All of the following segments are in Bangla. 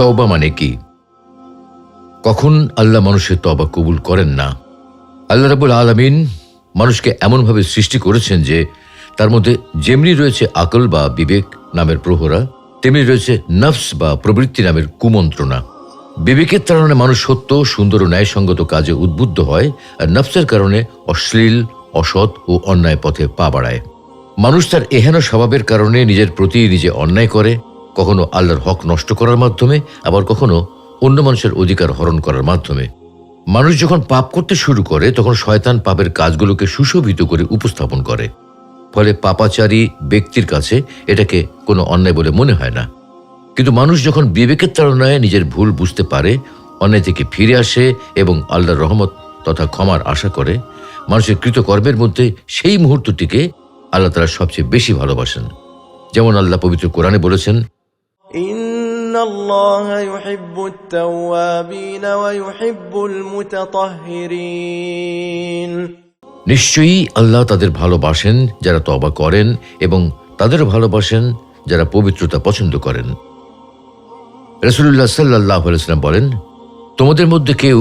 তওবা মানে কি? কখন আল্লাহ মানুষের তবা কবুল করেন না? আল্লাহ রাবুল আলমিন মানুষকে এমনভাবে সৃষ্টি করেছেন যে তার মধ্যে যেমনি রয়েছে আকল বা বিবেক নামের প্রহরা, তেমনি রয়েছে নফস বা প্রবৃত্তি নামের কুমন্ত্রণা। বিবেকের কারণে মানুষ সত্য, সুন্দর ও ন্যায়সঙ্গত কাজে উদ্বুদ্ধ হয় আর নফসের কারণে অশ্লীল, অসৎ ও অন্যায় পথে পা বাড়ায়। মানুষ তার এহেন স্বভাবের কারণে নিজের প্রতি নিজে অন্যায় করে কখনো আল্লাহর হক নষ্ট করার মাধ্যমে, আবার কখনো অন্য মানুষের অধিকার হরণ করার মাধ্যমে। মানুষ যখন পাপ করতে শুরু করে, তখন শয়তান পাপের কাজগুলোকে সুশোভিত করে উপস্থাপন করে। ফলে পাপাচারী ব্যক্তির কাছে এটাকে কোনো অন্যায় বলে মনে হয় না। কিন্তু মানুষ যখন বিবেকের তাড়নায় নিজের ভুল বুঝতে পারে, অন্যায় থেকে ফিরে আসে এবং আল্লাহর রহমত তথা ক্ষমার আশা করে, মানুষের কৃতকর্মের মধ্যে সেই মুহূর্তটিকে আল্লাহ তারা সবচেয়ে বেশি ভালোবাসেন। যেমন আল্লাহ পবিত্র কোরআনে বলেছেন إن الله يحب التوابين ويحب المتطهرين নিশ্চয়ই আল্লাহ তাদের ভালোবাসেন যারা তবা করেন এবং তাদেরও ভালোবাসেন যারা পবিত্রতা পছন্দ করেন রসুল্লাহ সাল্লাহ আলাইসাল্লাম বলেন তোমাদের মধ্যে কেউ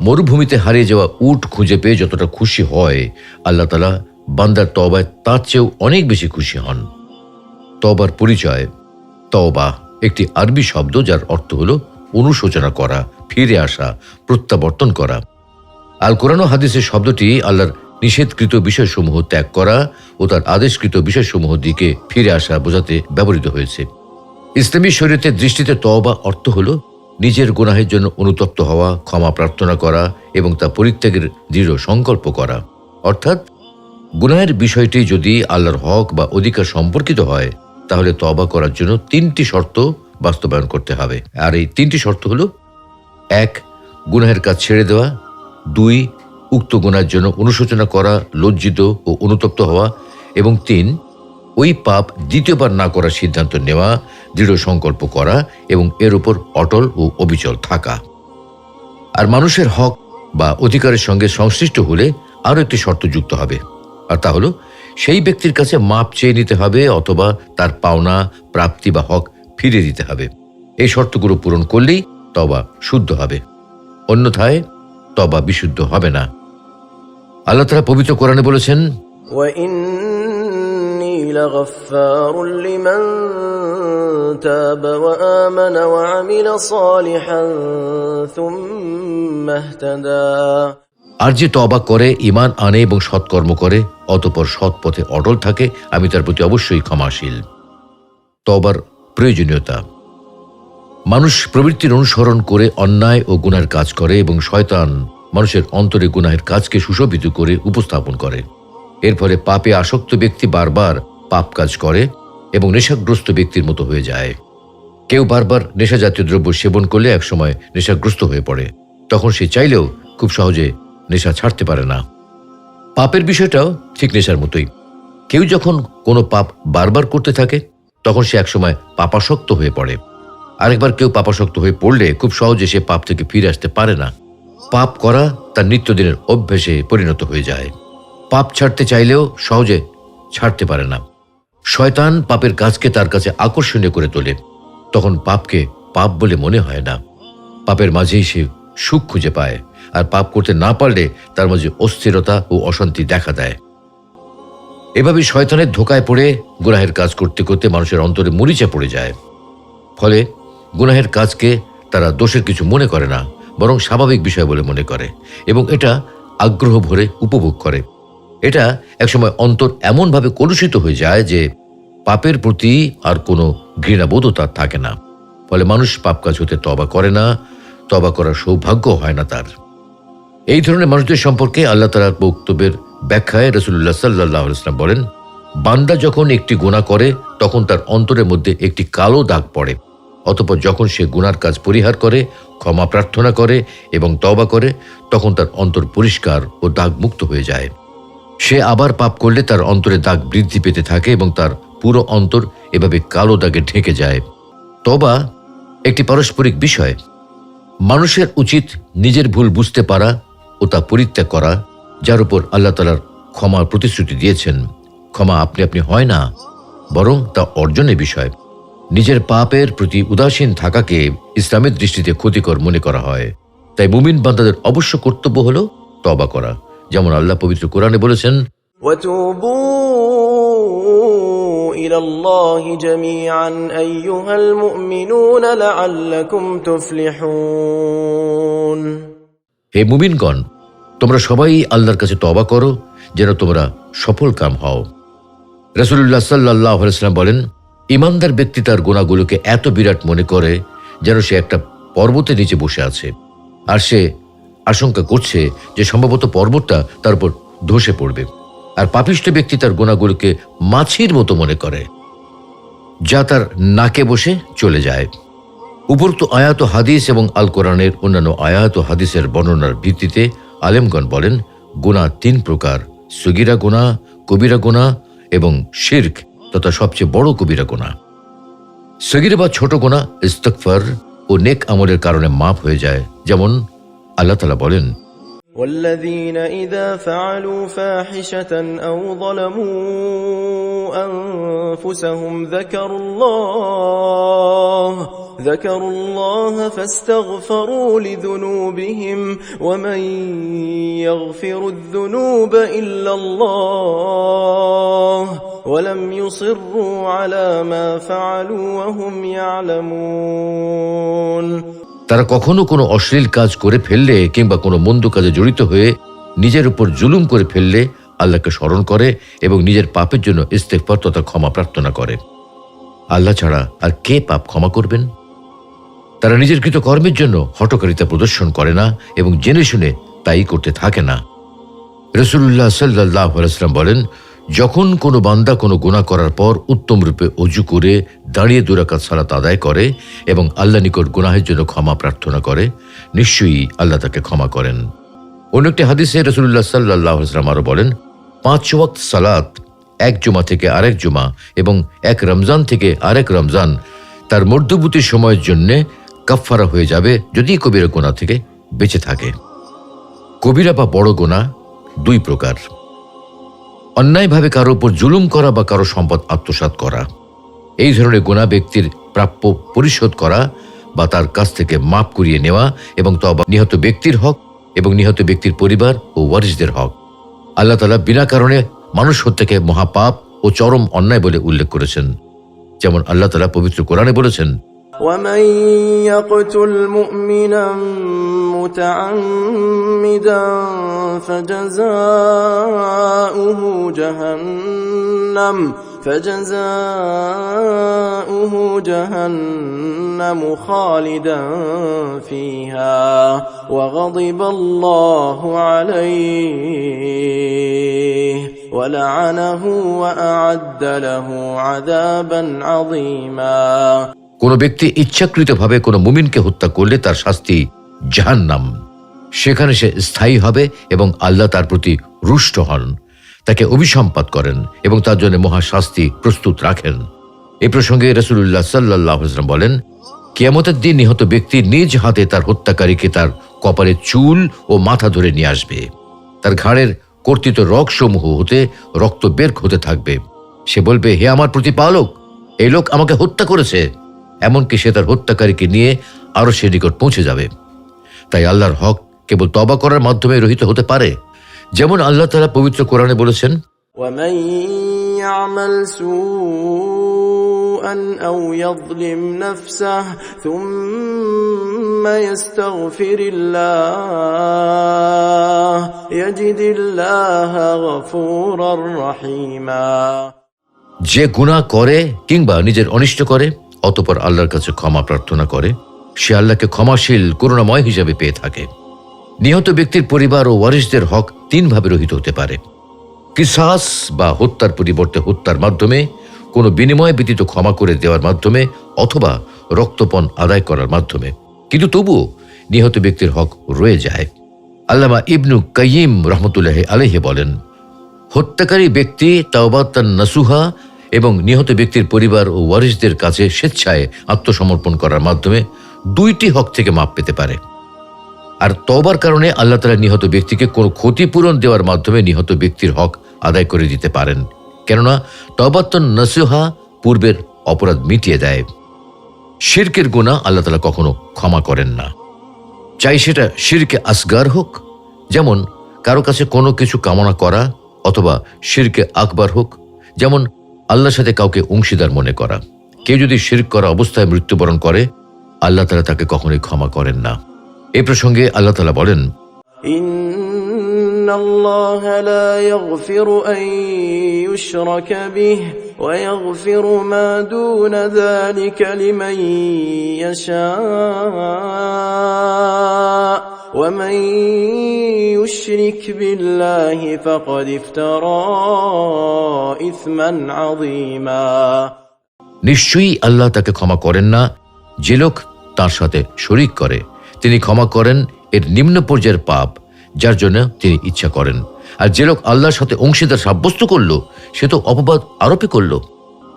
মরুভূমিতে হারিয়ে যাওয়া উট খুঁজে পেয়ে যতটা খুশি হয় আল্লাহ তালা বান্দার তবায় তার চেয়েও অনেক বেশি খুশি হন তবার পরিচয় তওবা একটি আরবি শব্দ যার অর্থ হল অনুশোচনা করা, ফিরে আসা, প্রত্যাবর্তন করা। আল কোরআন হাদিসের শব্দটি আল্লাহর নিষেধকৃত বিষয়সমূহ ত্যাগ করা ও তার আদেশকৃত বিষয়সমূহ দিকে ফিরে আসা বোঝাতে ব্যবহৃত হয়েছে। ইসলামী শরীয়তের দৃষ্টিতে তওবা অর্থ হল নিজের গুনাহের জন্য অনুতপ্ত হওয়া, ক্ষমা প্রার্থনা করা এবং তা পরিত্যাগের দৃঢ় সংকল্প করা। অর্থাৎ, গুনাহের বিষয়টি যদি আল্লাহর হক বা অধিকার সম্পর্কিত হয় তাহলে তবা করার জন্য তিনটি শর্ত বাস্তবায়ন করতে হবে। আর এই তিনটি শর্ত হলো, এক, গুনাহের কাজ ছেড়ে দেওয়া। দুই, উক্ত গুনার জন্য অনুশোচনা করা, লজ্জিত ও অনুতপ্ত হওয়া। এবং তিন, ওই পাপ দ্বিতীয়বার না করার সিদ্ধান্ত নেওয়া, দৃঢ় সংকল্প করা এবং এর উপর অটল ও অবিচল থাকা। আর মানুষের হক বা অধিকারের সঙ্গে সংশ্লিষ্ট হলে আরও একটি শর্ত যুক্ত হবে। আর তা হলো সেই ব্যক্তির কাছে মাপ চেয়ে নিতে হবে অথবা তার পাওনা, প্রাপ্তি বা হক ফিরে দিতে হবে। এই শর্তগুলো পূরণ করলেই তবা শুদ্ধ হবে। অন্যথায় তবা বিশুদ্ধ হবে না। আল্লাহ তারা পবিত্র কোরআনে বলেছেন আর যে তবা করে ইমান আনে এবং সৎকর্ম করে, অতপর সৎ পথে অটল থাকে, আমি তার প্রতি অবশ্যই ক্ষমাশীল। তবার প্রয়োজনীয়তা। মানুষ প্রবৃত্তির অনুসরণ করে অন্যায় ও গুনার কাজ করে এবং শয়তান মানুষের অন্তরে গুনাহের কাজকে সুশোভিত করে উপস্থাপন করে। এর ফলে পাপে আসক্ত ব্যক্তি বারবার পাপ কাজ করে এবং নেশাগ্রস্ত ব্যক্তির মতো হয়ে যায়। কেউ বারবার নেশাজাতীয় দ্রব্য সেবন করলে একসময় নেশাগ্রস্ত হয়ে পড়ে। তখন সে চাইলেও খুব সহজে নেশা ছাড়তে পারে না। পাপের বিষয়টাও ঠিক নেশার মতোই। কেউ যখন কোনো পাপ বারবার করতে থাকে, তখন সে একসময় পাপাসক্ত হয়ে পড়ে। আরেকবার কেউ পাপাসক্ত হয়ে পড়লে খুব সহজে সে পাপ থেকে ফিরে আসতে পারে না। পাপ করা তার নিত্যদিনের অভ্যেসে পরিণত হয়ে যায়। পাপ ছাড়তে চাইলেও সহজে ছাড়তে পারে না। শয়তান পাপের কাজকে তার কাছে আকর্ষণীয় করে তোলে। তখন পাপকে পাপ বলে মনে হয় না। পাপের মাঝেই সে সুখ খুঁজে পায়। আর পাপ করতে না পারলে তার মাঝে অস্থিরতা ও অশান্তি দেখা দেয়। এভাবে শয়তানের ধোকায় পড়ে গুনাহের কাজ করতে করতে মানুষের অন্তরে মরিচা পড়ে যায়। ফলে গুনাহের কাজকে তারা দোষের কিছু মনে করে না, বরং স্বাভাবিক বিষয় বলে মনে করে এবং এটা আগ্রহ ভরে উপভোগ করে। এটা একসময় অন্তর এমনভাবে কলুষিত হয়ে যায় যে পাপের প্রতি আর কোনো ঘৃণাবোধও তার থাকে না। ফলে মানুষ পাপ কাজ হতে তবা করে না তবা করার সৌভাগ্য হয় না তার। এই ধরনের মানুষদের সম্পর্কে আল্লাহ তালার বক্তব্যের ব্যাখ্যায় রসুল্লাহ সাল্লাহ ইসলাম বলেন, বান্দা যখন একটি গুণা করে, তখন তার অন্তরের মধ্যে একটি কালো দাগ পড়ে। অতপর যখন সে গুনার কাজ পরিহার করে, ক্ষমা প্রার্থনা করে এবং তবা করে, তখন তার অন্তর পরিষ্কার ও দাগ মুক্ত হয়ে যায়। সে আবার পাপ করলে তার অন্তরে দাগ বৃদ্ধি পেতে থাকে এবং তার পুরো অন্তর এভাবে কালো দাগে ঢেকে যায়। তবা একটি পারস্পরিক বিষয়। মানুষের উচিত নিজের ভুল বুঝতে পারা ও তা পরিত্যাগ করা, যার উপর আল্লাহ তালার ক্ষমার প্রতিশ্রুতি দিয়েছেন। ক্ষমা আপনি আপনি হয় না, বরং তা অর্জনের বিষয়। নিজের পাপের প্রতি উদাসীন থাকাকে ইসলামের দৃষ্টিতে ক্ষতিকর মনে করা হয়। তাই মুমিন বান্দাদের অবশ্য কর্তব্য হল তবা করা, যেমন আল্লাহ পবিত্র কোরআনে বলেছেন ইলাল্লাহি হে মুমিনগণ, তোমরা সবাই আল্লাহর কাছে তবা করো, যেন তোমরা সফল কাম হও। রসুল্লাহ সাল্লাহ সাল্লাম বলেন, ইমানদার ব্যক্তি তার গোনাগুলোকে এত বিরাট মনে করে যেন সে একটা পর্বতের নিচে বসে আছে। আর সে আশঙ্কা করছে যে সম্ভবত পর্বতটা তার উপর ধসে পড়বে। আর পাপিষ্ট ব্যক্তি তার গোনাগুলোকে মাছির মতো মনে করে, যা তার নাকে বসে চলে যায়। উপরোক্ত আয়াত হাদিস এবং আল কোরআনের অন্যান্য আয়াত হাদিসের বর্ণনার ভিত্তিতে আলেমগণ বলেন গুণা তিন প্রকার, সুগিরা গোনা কবিরা গোনা এবং শির্ক তথা সবচেয়ে বড় কবিরা গোনা সগিরা বা ছোট গোনা ইস্তকফার ও নেক আমলের কারণে মাপ হয়ে যায়। যেমন আল্লাহ তালা বলেন والذين إذا فعلوا فاحشة أو ظلموا أنفسهم ذكروا الله ذكروا الله فاستغفروا لذنوبهم ومن يغفر الذنوب إلا الله ولم يصروا على ما فعلوا وهم يعلمون. তারা কখনো কোনো অশ্লীল কাজ করে ফেললে কিংবা কোনো মন্দ কাজে জড়িত হয়ে নিজের উপর জুলুম করে ফেললে আল্লাহকে স্মরণ করে এবং নিজের পাপের জন্য ইস্তেকফার তথা ক্ষমা প্রার্থনা করে। আল্লাহ ছাড়া আর কে পাপ ক্ষমা করবেন? তারা নিজের কৃত কর্মের জন্য হটকারিতা প্রদর্শন করে না এবং জেনে শুনে তাই করতে থাকে না। রসুল্লাহ সাল্লাহ বলেন যখন কোনো বান্দা কোনো গুণা করার পর উত্তম রূপে অজু করে দাঁড়িয়ে দুরাকাত সালাত আদায় করে এবং আল্লাহ নিকট গুনাহের জন্য ক্ষমা প্রার্থনা করে, নিশ্চয়ই আল্লাহ তাকে ক্ষমা করেন। অন্য একটি হাদিসে রসুল্লাহ সাল্লাহ আরও বলেন, পাঁচ ওয়াক্ত সালাত এক জুমা থেকে আরেক জুমা এবং এক রমজান থেকে আরেক রমজান তার মধ্যবর্তী সময়ের জন্যে কাফফারা হয়ে যাবে যদি কবিরা গোনা থেকে বেঁচে থাকে। কবিরা বা বড় গোনা দুই প্রকার। অন্যায়ভাবে কারও উপর জুলুম করা বা কারও সম্পদ আত্মসাৎ করা। এই ধরনের গোনা ব্যক্তির প্রাপ্য পরিশোধ করা বা তার কাছ থেকে মাপ করিয়ে নেওয়া এবং তবা নিহত ব্যক্তির হক এবং নিহত ব্যক্তির পরিবার ও ওয়ারিসদের হক। আল্লাহ তালা বিনা কারণে মানুষ হত্যাকে মহাপাপ ও চরম অন্যায় বলে উল্লেখ করেছেন। যেমন আল্লাহ তালা পবিত্র কোরআনে বলেছেন ومن يقتل مؤمنا متعمدا فجزاؤه جهنم فجزاؤه جهنم خالدا فيها. وغضب الله عليه ولعنه وأعد له عذابا عظيما. কোনো ব্যক্তি ইচ্ছাকৃতভাবে কোনো মুমিনকে হত্যা করলে তার শাস্তি জাহান্নাম। সেখানে সে স্থায়ী হবে এবং আল্লাহ তার প্রতি রুষ্ট হন, তাকে অভিসম্পাত করেন এবং তার জন্য মহাশাস্তি প্রস্তুত রাখেন। এ প্রসঙ্গে রসুল্লাহ সাল্লাহ বলেন, কিয়ামতের দিন নিহত ব্যক্তি নিজ হাতে তার হত্যাকারীকে তার কপালে চুল ও মাথা ধরে নিয়ে আসবে। তার ঘাড়ের কর্তৃত রগসমূহ হতে রক্ত বের হতে থাকবে। সে বলবে, হে আমার প্রতিপালক, এই লোক আমাকে হত্যা করেছে। এমনকি সে তার হত্যাকারীকে নিয়ে আরো সে নিকট পৌঁছে যাবে তাই আল্লাহর হক কেবল তবা করার মাধ্যমে রহিত হতে পারে যেমন আল্লাহ তারা পবিত্র কোরআনে বলেছেন ومن يعمل سوءا او يظلم نفسه ثم يستغفر الله يجد الله غفورا رحيما যে গুনাহ করে কিংবা নিজের অনিষ্ট করে অতপর আল্লাহর কাছে ক্ষমা প্রার্থনা করে, সে আল্লাহকে ক্ষমাশীল, করুণাময় হিসাবে পেয়ে থাকে। নিহত ব্যক্তির পরিবার ও ওয়ারিসদের হক তিনভাবে রহিত হতে পারে। কিসাস বা হত্যার পরিবর্তে হত্যার মাধ্যমে, কোনো বিনিময় ব্যতীত ক্ষমা করে দেওয়ার মাধ্যমে অথবা রক্তপণ আদায় করার মাধ্যমে। কিন্তু তবুও নিহত ব্যক্তির হক রয়ে যায়। আল্লামা ইবনু কাইম রহমতুল্লাহ আলহে বলেন, হত্যাকারী ব্যক্তি তাওবাত্তান নাসুহা এবং নিহত ব্যক্তির পরিবার ও ওয়ারিসদের কাছে স্বেচ্ছায় আত্মসমর্পণ করার মাধ্যমে দুইটি হক থেকে মাপ পেতে পারে। আর তবার কারণে আল্লাহ তালা নিহত ব্যক্তিকে কোনো ক্ষতিপূরণ দেওয়ার মাধ্যমে নিহত ব্যক্তির হক আদায় করে দিতে পারেন। কেননা তবাত্তন নসিহা পূর্বের অপরাধ মিটিয়ে দেয়। শিরকের গুণা আল্লাহ তালা কখনো ক্ষমা করেন না। চাই সেটা শিরকে আসগার হোক, যেমন কারও কাছে কোনো কিছু কামনা করা অথবা শিরকে আকবার হোক, যেমন আল্লাহর সাথে কাউকে অংশীদার মনে করা। কেউ যদি শির করা অবস্থায় মৃত্যুবরণ করে, আল্লাহ তালা তাকে কখনোই ক্ষমা করেন না। এ প্রসঙ্গে আল্লাহ তালা বলেন, ইন্নাল্লাহ লা ইয়াগফিরু আন ইউশরাকা বিহি। ويغفر ما دون ذلك لمن يشاء ومن يشرك بالله فقد افترى إثما عظيما নিশ্চয়ই আল্লাহ তাকে ক্ষমা করেন না যে লোক তার সাথে শরিক করে তিনি ক্ষমা করেন এর নিম্ন পর্যায়ের পাপ যার জন্য তিনি ইচ্ছা করেন আর যে লোক আল্লাহর সাথে অংশীদার সাব্যস্ত করল, সে তো অপবাদ আরোপে করল।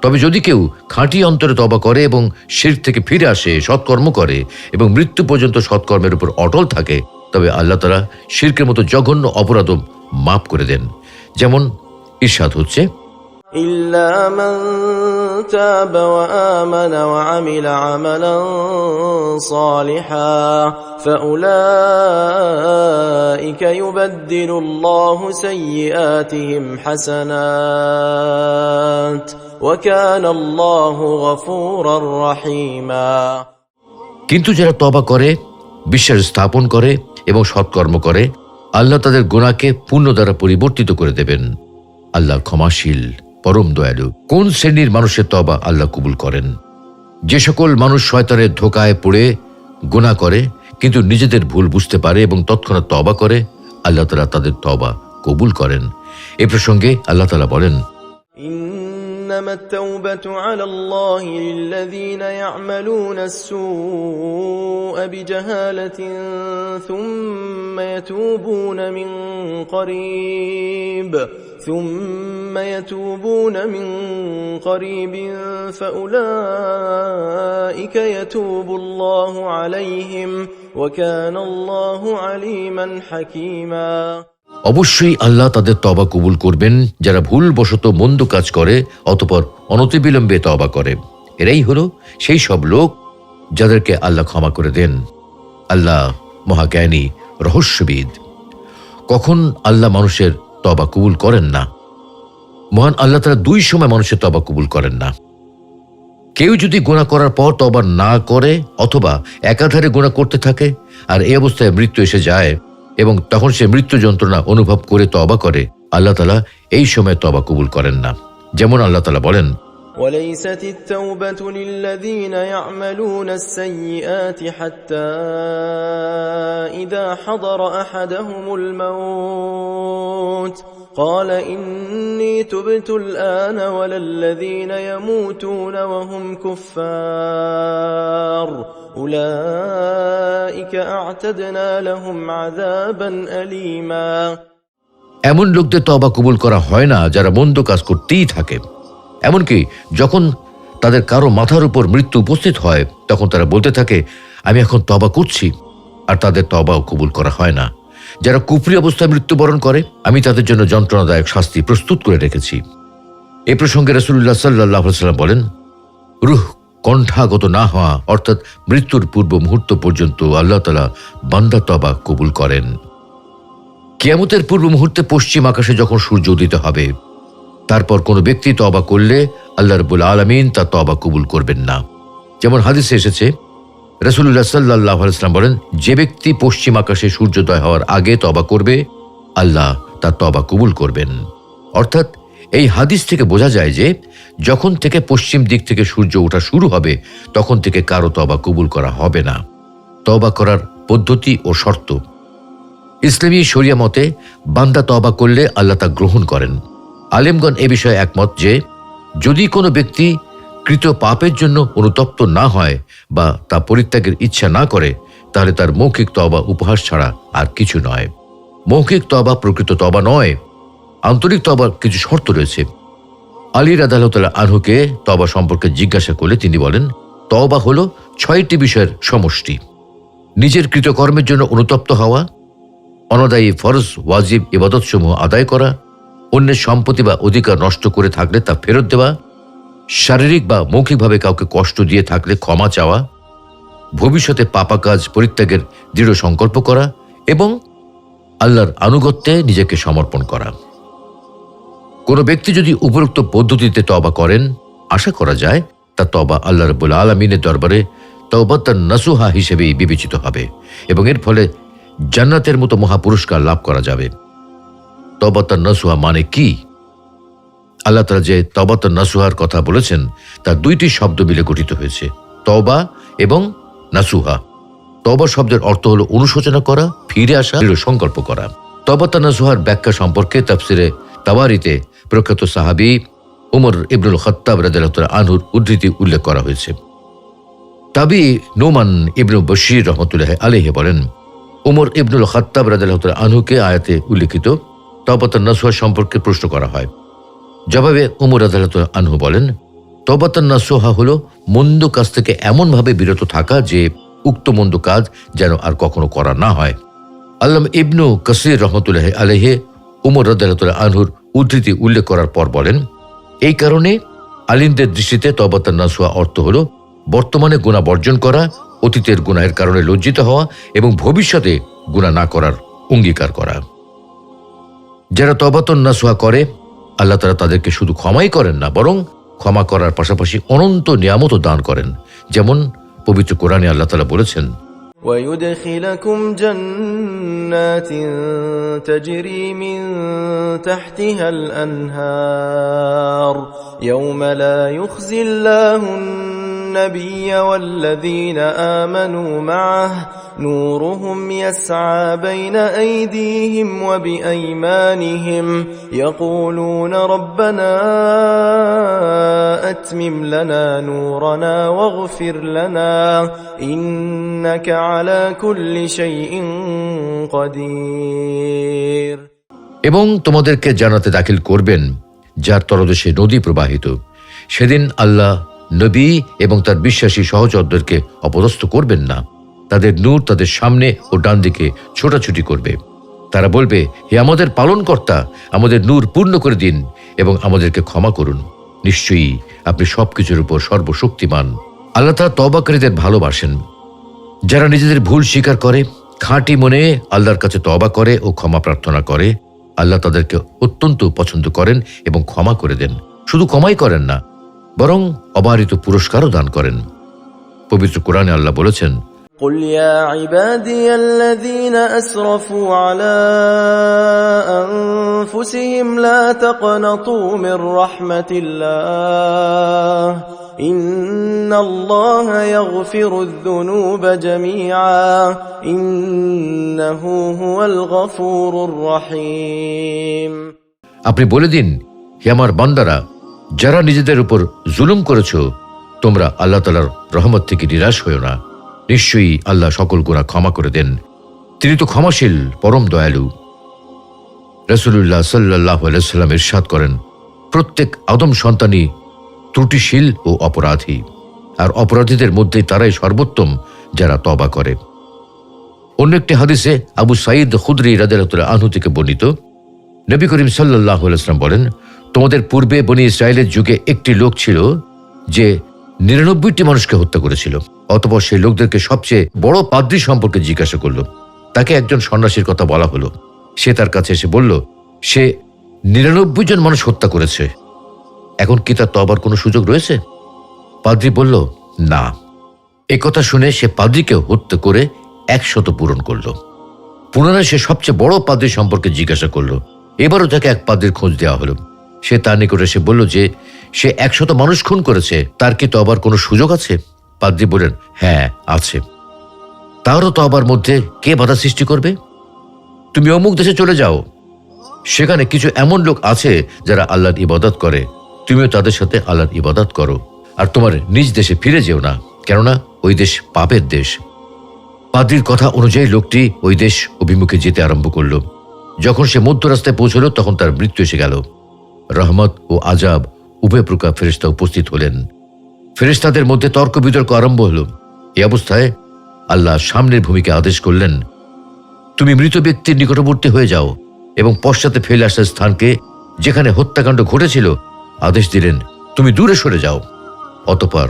তবে যদি কেউ খাঁটি অন্তরে তবা করে এবং শির থেকে ফিরে আসে, সৎকর্ম করে এবং মৃত্যু পর্যন্ত সৎকর্মের উপর অটল থাকে, তবে আল্লাহ তারা শিরকের মতো জঘন্য অপরাধও মাফ করে দেন। যেমন ঈর্ষাদ হচ্ছে إلا من تاب وآمن وعمل عملا صالحا فأولئك يبدل الله سيئاتهم حسنات وكان الله غفورا رحيما কিন্তু যারা তবা করে বিশ্বাস স্থাপন করে এবং সৎকর্ম করে আল্লাহ তাদের গুণাকে পুণ্য দ্বারা পরিবর্তিত করে দেবেন আল্লাহ ক্ষমাশীল পরম দয়ালু। কোন শ্রেণির মানুষের তবা আল্লাহ কবুল করেন? যে সকল মানুষ শয়তানের ধোকায় পড়ে গোনা করে, কিন্তু নিজেদের ভুল বুঝতে পারে এবং তৎক্ষণাৎ তবা করে, আল্লাহ তালা তাদের তবা কবুল করেন। এ প্রসঙ্গে আল্লাহ তালা বলেন إنما التوبة على الله للذين يعملون السوء بجهالة ثم يتوبون من قريب ثم يتوبون من قريب فأولئك يتوب الله عليهم وكان الله عليما حكيما. অবশ্যই আল্লাহ তাদের তবা কবুল করবেন, যারা ভুলবশত মন্দ কাজ করে অতপর অনতিবিলম্বে তবা করে। এরাই হলো সেই সব লোক যাদেরকে আল্লাহ ক্ষমা করে দেন। আল্লাহ মহাজ্ঞানী, রহস্যবিদ। কখন আল্লাহ মানুষের তবা কবুল করেন না? মহান আল্লাহ তারা দুই সময় মানুষের তবা কবুল করেন না। কেউ যদি গোনা করার পর তবা না করে, অথবা একাধারে গোনা করতে থাকে, আর এই অবস্থায় মৃত্যু এসে যায় এবং তখন সে মৃত্যু যন্ত্রণা অনুভব করে তবা করে আল্লাহ তালা এই সময় তবা কবুল করেন না যেমন আল্লাহ তালা বলেন وليست التوبة للذين يعملون السيئات حتى إذا حضر أحدهم الموت قال إني تبت الآن ولا الذين يموتون وهم كفار أولئك أعتدنا لهم عذابا أليما এমন লোকদের তবা কবুল করা হয় না যারা মন্দ কাজ করতেই থাকে এমনকি যখন তাদের কারো মাথার উপর মৃত্যু উপস্থিত হয় তখন তারা বলতে থাকে আমি এখন তবা করছি আর তাদের তবাও কবুল করা হয় না যারা কুফরি অবস্থায় মৃত্যুবরণ করে, আমি তাদের জন্য যন্ত্রণাদায়ক শাস্তি প্রস্তুত করে রেখেছি। এ প্রসঙ্গে রসুল্লাহ সাল্লাহ সাল্লাম বলেন, রুহ কণ্ঠাগত না হওয়া, অর্থাৎ মৃত্যুর পূর্ব মুহূর্ত পর্যন্ত আল্লাহ তালা বান্দা তবা কবুল করেন। কিয়ামতের পূর্ব মুহূর্তে পশ্চিম আকাশে যখন সূর্য উদিত হবে, তারপর কোনো ব্যক্তি তবা করলে আল্লাহ রবুল আলমিন তার তবা কবুল করবেন না। যেমন হাদিসে এসেছে রসুল্লাহ সাল্লাহ আলাইসলাম বলেন, যে ব্যক্তি পশ্চিম আকাশে সূর্যোদয় হওয়ার আগে তবা করবে, আল্লাহ তার তবা কবুল করবেন। অর্থাৎ এই হাদিস থেকে বোঝা যায় যে, যখন থেকে পশ্চিম দিক থেকে সূর্য ওঠা শুরু হবে, তখন থেকে কারও তবা কবুল করা হবে না। তবা করার পদ্ধতি ও শর্ত। ইসলামী শরিয়া মতে, বান্দা তবা করলে আল্লাহ তা গ্রহণ করেন। আলেমগণ এ বিষয়ে একমত যে, যদি কোনো ব্যক্তি কৃত পাপের জন্য অনুতপ্ত না হয় বা তা পরিত্যাগের ইচ্ছা না করে, তাহলে তার মৌখিক তবা উপহাস ছাড়া আর কিছু নয়। মৌখিক তবা প্রকৃত তবা নয়, আন্তরিক তবার কিছু শর্ত রয়েছে। আলীর আদালতাল্লাহ আনহুকে তবা সম্পর্কে জিজ্ঞাসা করলে তিনি বলেন তবা হল ছয়টি বিষয়ের সমষ্টি। নিজের কৃতকর্মের জন্য অনুতপ্ত হওয়া, অনদায়ী ফরজ, ওয়াজিব ইবাদতসমূহ আদায় করা, অন্যের সম্পত্তি বা অধিকার নষ্ট করে থাকলে তা ফেরত দেওয়া শারীরিক বা মৌখিকভাবে কাউকে কষ্ট দিয়ে থাকলে ক্ষমা চাওয়া, ভবিষ্যতে পাপা কাজ পরিত্যাগের দৃঢ় সংকল্প করা এবং আল্লাহর আনুগত্যে নিজেকে সমর্পণ করা। কোনো ব্যক্তি যদি উপরোক্ত পদ্ধতিতে তবা করেন, আশা করা যায় তা তবা আল্লাহ রবুল আলমিনের দরবারে তবা তার নাসুহা হিসেবেই বিবেচিত হবে এবং এর ফলে জান্নাতের মতো মহাপুরস্কার লাভ করা যাবে। তবাতার নাসুহা মানে কি? আল্লাহ তালা যে তবাতার নাসুহার কথা বলেছেন, তার দুইটি শব্দ মিলে গঠিত হয়েছে তবা এবং নাসুহা। তবা শব্দের অর্থ হলো অনুশোচনা করা, ফিরে আসা সংকল্প করা। তবাতা নাসুহার ব্যাখ্যা সম্পর্কে তাফসিরে তাবারিতে প্রখ্যাত সাহাবি উমর ইবনুল খত্তাব রাজাল আনহুর উদ্ধৃতি উল্লেখ করা হয়েছে। তাবি নোমান ইবনু বশির রহমতুল্লাহ আলহে বলেন, উমর ইবনুল খত্তাব রাজাল আনহুকে আয়াতে উল্লেখিত তবাতার নাসুহা সম্পর্কে প্রশ্ন করা হয়। জবাবে উমর আদালত আনহু বলেন তবাতান নাসোহা হল মন্দ কাজ থেকে এমনভাবে বিরত থাকা যে উক্ত মন্দ কাজ যেন আর কখনো করা না হয়। আল্লাম ইবনু কসির রহমতুল্লাহ আলহে উমর আদালতুল্লাহ আনহুর উদ্ধৃতি উল্লেখ করার পর বলেন, এই কারণে আলিমদের দৃষ্টিতে তবাতান নাসোহা অর্থ হল বর্তমানে গুণা বর্জন করা, অতীতের গুণাহের কারণে লজ্জিত হওয়া এবং ভবিষ্যতে গুণা না করার অঙ্গীকার করা। যারা তবাতন নাসুহা করে আল্লাহ তারা তাদেরকে শুধু ক্ষমাই করেন না বরং ক্ষমা করার পাশাপাশি অনন্ত নিয়ামতও দান করেন যেমন পবিত্র কোরআনে আল্লাহ তালা বলেছেন ويدخلكم جنات تجري من تحتها الانهار يوم لا يخزي الله النبي والذين امنوا معه نورهم يسعى بين ايديهم وبايمانهم يقولون ربنا اتمم لنا نورنا واغفر لنا انك على كل شيء قدير এবং তোমাদেরকে জানাতে দাখিল করবেন যার তলদেশে নদী প্রবাহিত সেদিন আল্লাহ নবী এবং তার বিশ্বাসী সহচরদেরকে অপদস্থ করবেন না। তাদের নূর তাদের সামনে ও ডান দিকে ছোটাছুটি করবে। তারা বলবে, হে আমাদের পালনকর্তা, আমাদের নূর পূর্ণ করে দিন এবং আমাদেরকে ক্ষমা করুন। নিশ্চয়ই আপনি সব কিছুর উপর সর্বশক্তিমান। আল্লাহ তারা তবাকারীদের ভালোবাসেন। যারা নিজেদের ভুল স্বীকার করে, খাঁটি মনে আল্লাহর কাছে তবা করে ও ক্ষমা প্রার্থনা করে, আল্লাহ তাদেরকে অত্যন্ত পছন্দ করেন এবং ক্ষমা করে দেন। শুধু ক্ষমাই করেন না বরং অবারিত পুরস্কারও দান করেন পবিত্র কোরআনে আল্লাহ বলেছেন قل يا عبادي الذين اسرفوا على انفسهم لا تقنطوا من رحمه الله ان الله يغفر الذنوب جميعا انه هو الغفور الرحيم আপনি বলে দিন হে আমার বান্দারা যারা নিজেদের উপর জুলুম করেছ, তোমরা আল্লাহ তালার রহমত থেকে নিরাশ হও না। নিশ্চয়ই আল্লাহ সকল গুণা ক্ষমা করে দেন। তিনি তো ক্ষমাশীল, পরম দয়ালু। রসুল্লাহ সাল্লাহ আলাইসাল্লাম ইরশাদ করেন, প্রত্যেক আদম সন্তানই ত্রুটিশীল ও অপরাধী, আর অপরাধীদের মধ্যে তারাই সর্বোত্তম যারা তবা করে। অন্য একটি হাদিসে আবু সাইদ খুদরি রাজারতুল্লাহ আনহু থেকে বর্ণিত, নবী করিম সাল্লাহ আলাইসলাম বলেন তোমাদের পূর্বে বনি ইসরায়েলের যুগে একটি লোক ছিল যে নিরানব্বইটি মানুষকে হত্যা করেছিল, অতপর সেই লোকদেরকে সবচেয়ে বড় পাদ্রী সম্পর্কে জিজ্ঞাসা করল। তাকে একজন সন্ন্যাসীর কথা বলা হলো। সে তার কাছে এসে বলল, সে নিরানব্বই জন মানুষ হত্যা করেছে। এখন কি তার তবার কোনো সুযোগ রয়েছে? পাদ্রি বলল, না। কথা শুনে সে পাদ্রিকে হত্যা করে একশত পূরণ করল। পুনরায় সে সবচেয়ে বড় পাদ্রি সম্পর্কে জিজ্ঞাসা করল। এবারও তাকে এক পাদ্রির খোঁজ দেওয়া হলো। সে তার নিকট এসে বলল যে, সে একশত মানুষ খুন করেছে, তার কি তবার কোনো সুযোগ আছে? পাদ্রি বললেন হ্যাঁ আছে। তারও তবার মধ্যে কে বাধা সৃষ্টি করবে? তুমি অমুক দেশে চলে যাও। সেখানে কিছু এমন লোক আছে যারা আল্লাহর ইবাদত করে। তুমিও তাদের সাথে আল্লাহর ইবাদত করো। আর তোমার নিজ দেশে ফিরে যেও না, কেননা ওই দেশ পাপের দেশ। পাদ্রির কথা অনুযায়ী লোকটি ওই দেশ অভিমুখে যেতে আরম্ভ করল। যখন সে মধ্য রাস্তায় পৌঁছল, তখন তার মৃত্যু এসে গেল। রহমত ও আজাব উভয় প্রকার ফেরিস্তা উপস্থিত হলেন। ফেরিস্তাদের মধ্যে তর্ক বিতর্ক আরম্ভ হল। এ অবস্থায় আল্লাহ সামনের ভূমিকে আদেশ করলেন, তুমি মৃত ব্যক্তির নিকটবর্তী হয়ে যাও এবং পশ্চাতে ফেলে আসার স্থানকে যেখানে হত্যাকাণ্ড ঘটেছিল, আদেশ দিলেন, তুমি দূরে সরে যাও। অতপর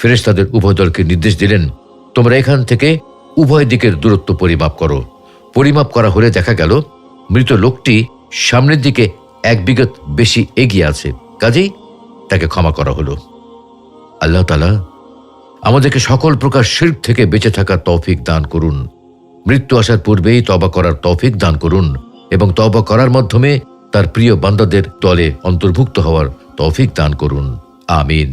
ফেরেশতাদের উভয় দলকে নির্দেশ দিলেন, তোমরা এখান থেকে উভয় দিকের দূরত্ব পরিমাপ করো। পরিমাপ করা হলে দেখা গেল, মৃত লোকটি সামনের দিকে এক বিগত বেশি এগিয়ে আছে। কাজেই তাকে ক্ষমা করা হলো। আল্লাহ তালা আমাদেরকে সকল প্রকার শির্ক থেকে বেঁচে থাকার তৌফিক দান করুন। মৃত্যু আসার পূর্বেই তবা করার তৌফিক দান করুন এবং তবা করার মাধ্যমে তার প্রিয় বান্দাদের দলে অন্তর্ভুক্ত হওয়ার তৌফিক দান করুন। আমিন।